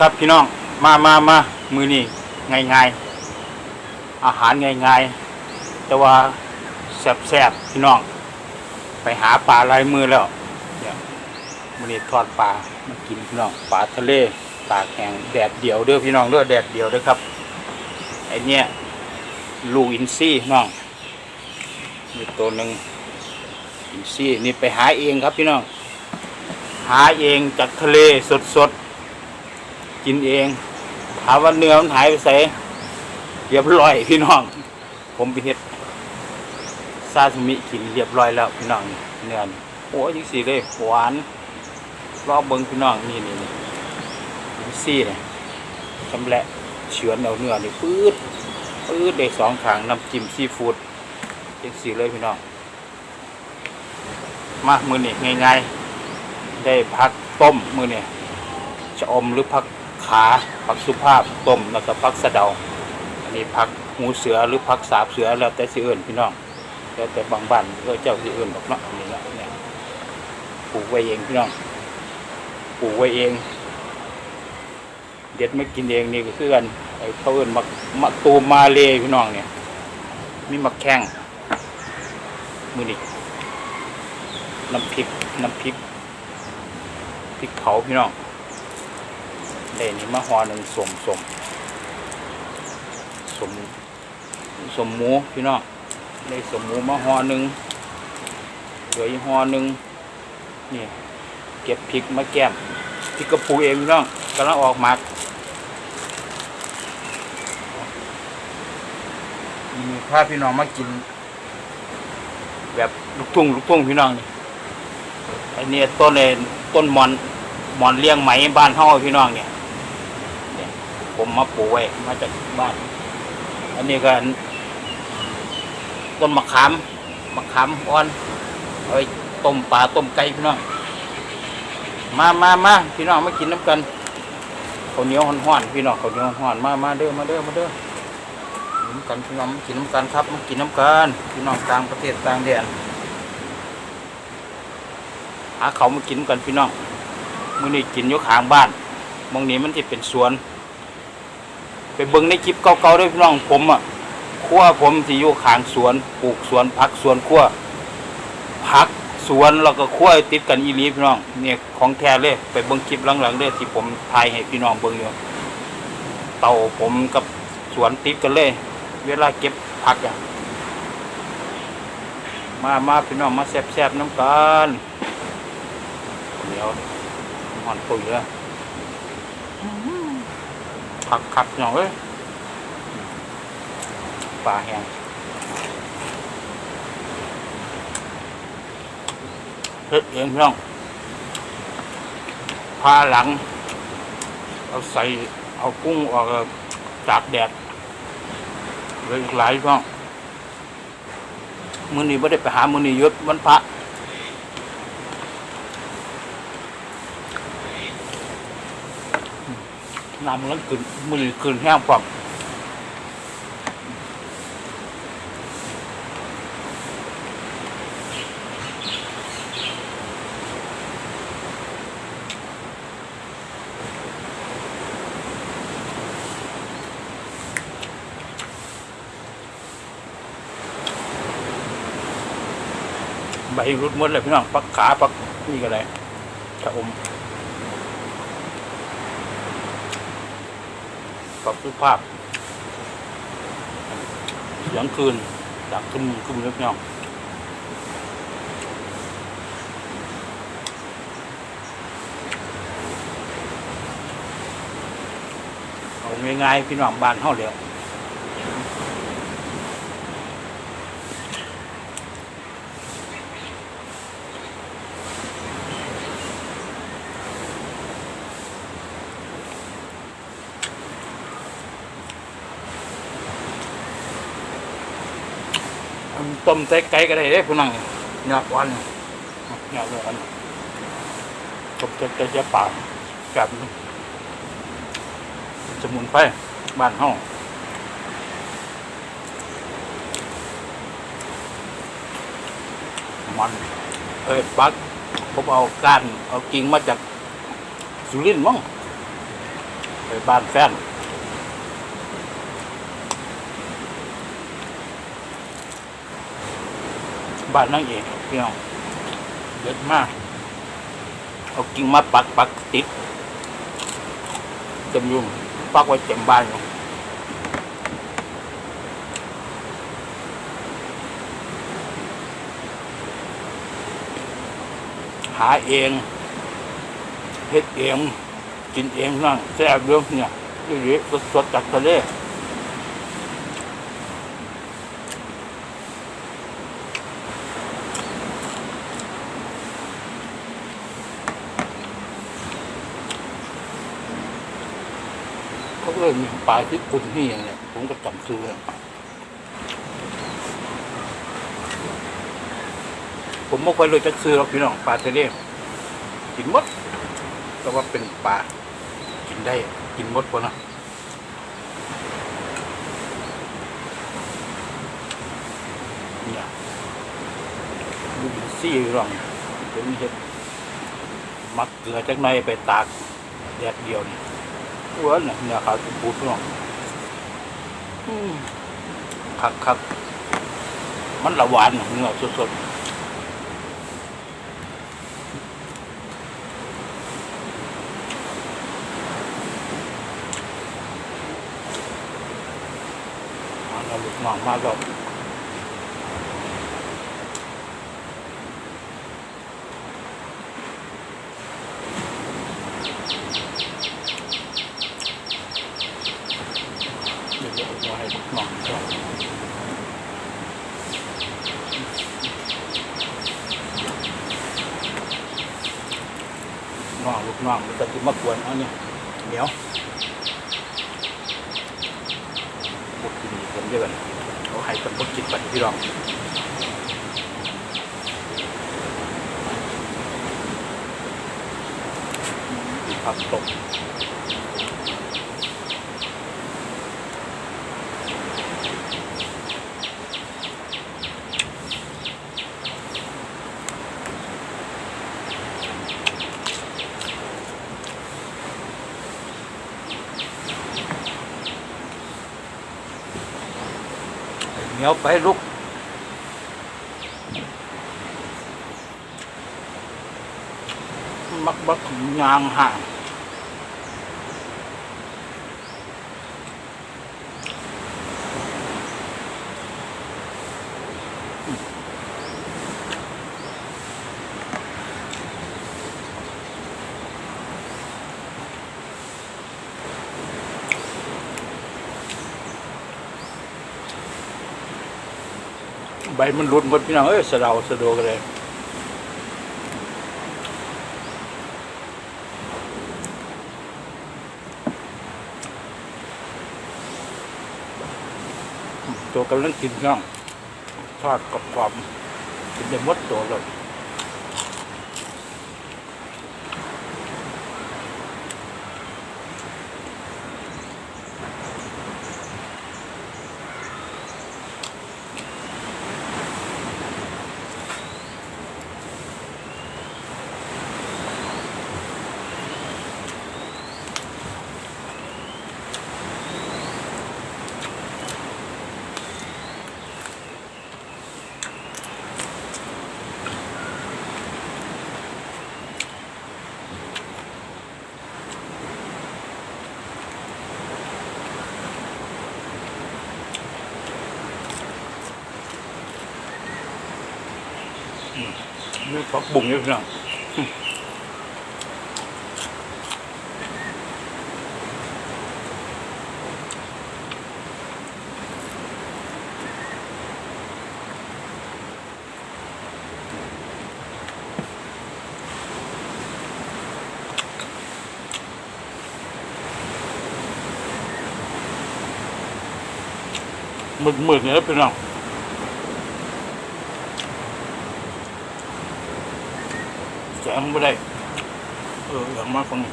ครับพี่น้องมามามามือนี่ง่ายง่ายๆอาหารง่ายง่ายๆแต่ว่าแซ่บแซ่บๆพี่น้อง ไปหาปลาลายมือแล้วเนี่ยมือนี่ทอดปลามากินพี่น้องปลาทะเลตาแห้งแดดเดียวเด้อพี่น้องเด้อแดดเดียวเด้อครับไอเนี้ยลูกอินซี่น้องมีตัวหนึ่งอินซี่นี่ไปหาเองครับพี่น้อง หาเองจากทะเลสดๆ กินเองถามว่าเนื้อมันหายไปใส่เรียบร้อยพี่น้อง ผมไปเฮ็ดซาซิมิกินเรียบร้อยแล้วพี่น้องเนื้อนโอ้ยจังสีเลยหวานรอบเบิ้งพี่น้องนี่นี่นี่ซี่เนี่ยชำแหละเฉือนเอาเนื้อนี่ปื๊ดปื๊ดได้สองขางน้ำจิ้มซีฟู้ดจังสีเลยพี่น้องมามือนี่ง่ายๆได้พักต้มมือเนี่ยชะอมหรือพัก ขาพักสุภาพต้มแล้วก็พักสะเดา อันนี้พักหูเสือหรือพักสาบเสือแล้วแต่สิเอื่นพี่น้องแล้วแต่บางบ้านก็เจ้าสิเอื่นบอกเนาะนนี้ละเนี่ยปลูกไว้เองพี่น้องปลูกไว้เอง เด็ดไม่กินเองนี่ก็คือกันไอ้เขาเอื่นมักมักตูมมาเลยพี่น้องเนี่ยมีมักแข้งมือนี่น้ำพริกน้ำพริกพริกเผาพี่น้อง เด่นี่มาหอหนึ่งสมสมสมสมหมูพี่น้องได้สมหมูมาหอหนึ่งเหลืออีกหอหนึ่งนี่เก็บพริกมาแก้มพริกกระปูเองพี่น้องกำลังออกหมากมีพาพี่น้องมากิน แบบลูกทุ่งลูกทุ่งพี่น้องนี่อันนี้ต้นเลยต้นมอนมอนเลี้ยงไหมบ้านเฮาพี่น้องเนี่ย ผมมาปลูกไว้มาจากบ้าน อันนี้ก็ต้นมะขามมะขามอ่อนเอาไว้ต้มปลาต้มไก่พี่น้องมามามาพี่น้องมากินน้ำกันข้าวเหนียวห่อนๆพี่น้องข้าวเหนียวห่อนๆมามาเด้อมาเด้อมาเด้อน้ำกันพี่น้องมากินน้ำกันครับมากินน้ำกันพี่น้องต่างประเทศต่างแดนหาเขามากินกันพี่น้องมื้อนี้กินยู่ข้างบ้านมองนี้มันที่เป็นสวน ไปเบิ่งในคลิปเก่าๆด้วยพี่น้องผมอะครัวผมที่อยู่ขางสวนปลูกสวนผักสวนครัวผักสวนแล้วก็ครัวติดกันอีลีพี่น้องเนี่ยของแท้เลยไปเบิ่งคลิปหลังๆเด้อที่ผมถ่ายให้พี่น้องเบิ่งอยู่เต่าผมกับสวนติดกันเลย เวลาเก็บผักอะมามาพี่น้องมาแซ่บๆน้ำกันเดี๋ยวหอนปุ๋ยเลย ผักขัดหน่อยเว้ยปลาแห้งเฮ็ดเองพี่น้องพาหลัง เอาใส่เอากุ้งออกจากแดดเลยอีกหลายพี่น้องมือนี้ไม่ได้ไปหามือนี้ยุดวันพระ น้ำมันก็ขึ้นมือขึ้นแห้งความใบรุดหมดเลยพี่น้องปักขาปักนี่ก็ได้ชะอม ปรับสุภาพ เสียงคืนดังขึ้นขึ้นเล็กน้องเอาง่ายๆพี่น้องบ้านเฮาเดียว ต้มใส่ไก่ก็ได้เด้พี่น้องหยอดวันหยอดวันต้มใส่ไก่จะปากแบบสมุนไพรบ้านเฮามันเอ้ยปักผมเอาก้านเอากิ่งมาจากสุรินทร์มั้งไปบ้านแฟน บ้านนั่งเองพี่น้องเด็ดมาก เอากิ่งมาปักปักติดเต็มยุ่มปักไว้เต็มบ้านอยู่หาเองเฮ็ดเอง กินเองนั่งแซ่บเรื่องเนี่ยเยอะๆสดๆจากทะเล เขาเลยมีปลาที่คุณนี่อย่างเนี้ยผมก็จำซื้อผมไม่ค่อยรู้จักซื้อหรอกพี่น้องปลาทะเลกินมดแต่ว่าเป็นปลากินได้กินมดปะนะเนี่ยดูซี่ร่องเป็นเห็ดมักเกลือจักหน่อยไปตากแดดเดียวนี่ อ้วนเนี่ยเนี่ยขาวปูดร่องอืมคักคักมันละหวานเนื้อสดๆมาเราลุกมากมากแล้วเดี๋ยวเราให้ลุกมากก่อนน้องลูกน้องมันจะกินมากวน เนี่ยเดี๋ยวบดกินผมเยอะกันเขาให้กันบดกินไปพี่รองผักตก เหนียวไปลุก มักบักยางห่าง ใบมันรุดหมดพี่น้องเอ้ยสะเดาสะโดกันเลยตัวกำลังกินน้องทอดกรอบๆกินได้หมดตัวเลย นี่ผักบุ้งนี่พี่น้องมืดๆเนี่ยนะพี่น้อง แสงไม่ได้ เอออย่างมากฟังนี้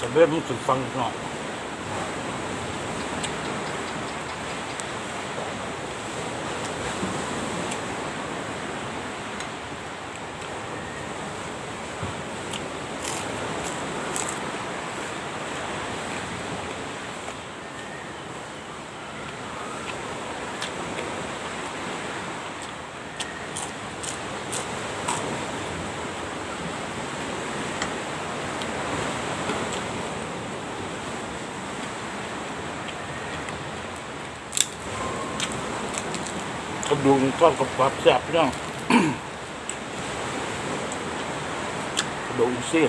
จะเริ่มมันสุดฟังหน่อย ดูก้อนก็กับความแซ่บพี่น้องดูสิ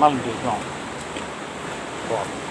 มันดีน้องบอก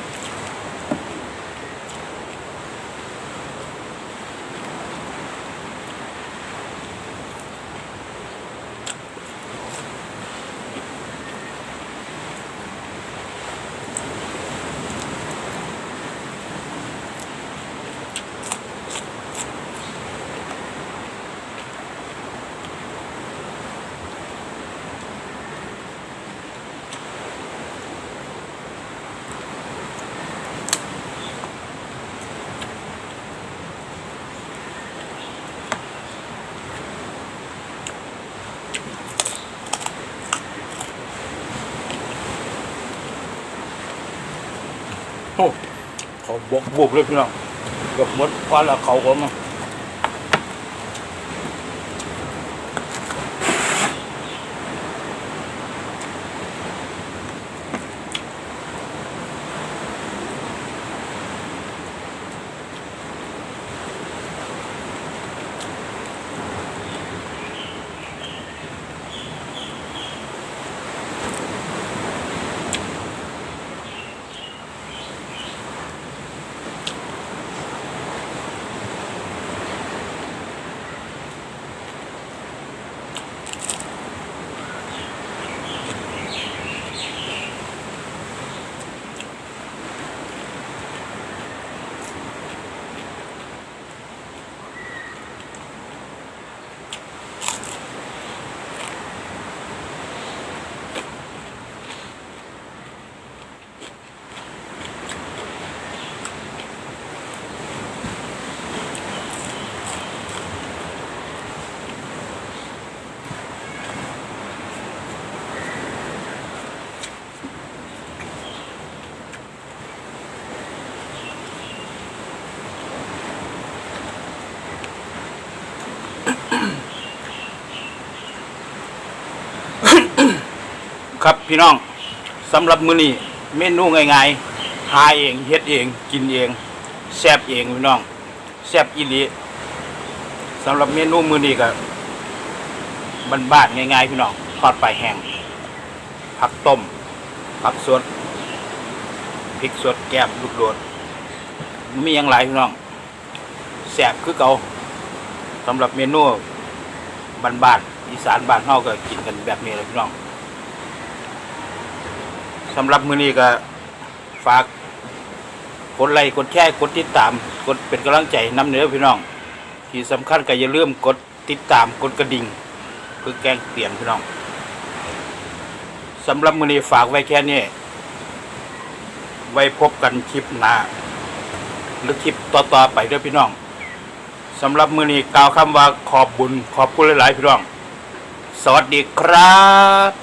เขาบกบุบเลยพี่น้องกับมดควันและเขาผม ครับพี่น้องสำหรับมื้อนี้เมนูง่ายๆหาเองเฮ็ดเองกินเองแซ่บเองพี่น้องแซ่บอีหลีสำหรับเมนูมื้อนี้ก็บ้านๆง่ายๆพี่น้องทอดปลาแห้งผักต้มผักสดพริกสดแก้มลูกโดดมีอย่างไรพี่น้องแซ่บคือเก่าสำหรับเมนูบ้านๆอีสานบ้านเฮาก็กินกันแบบนี้เลยพี่น้อง สำหรับมือนี้ก็ฝากกดไลค์กดแชร์กดติดตาม กดเป็นกำลังใจนำเหนือพี่น้อง ที่สำคัญก็อย่าลืมกดติดตามกดกระดิ่งเพื่อแกล้งเปลี่ยนพี่น้องสำหรับมือนี้ฝากไว้แค่นี้ ไว้พบกันคลิปหน้าหรือคลิปต่อๆไปด้วยพี่น้องสำหรับมือนี้กล่าวคำว่าขอบบุญขอบคุณหลายๆพี่น้อง สวัสดีครับ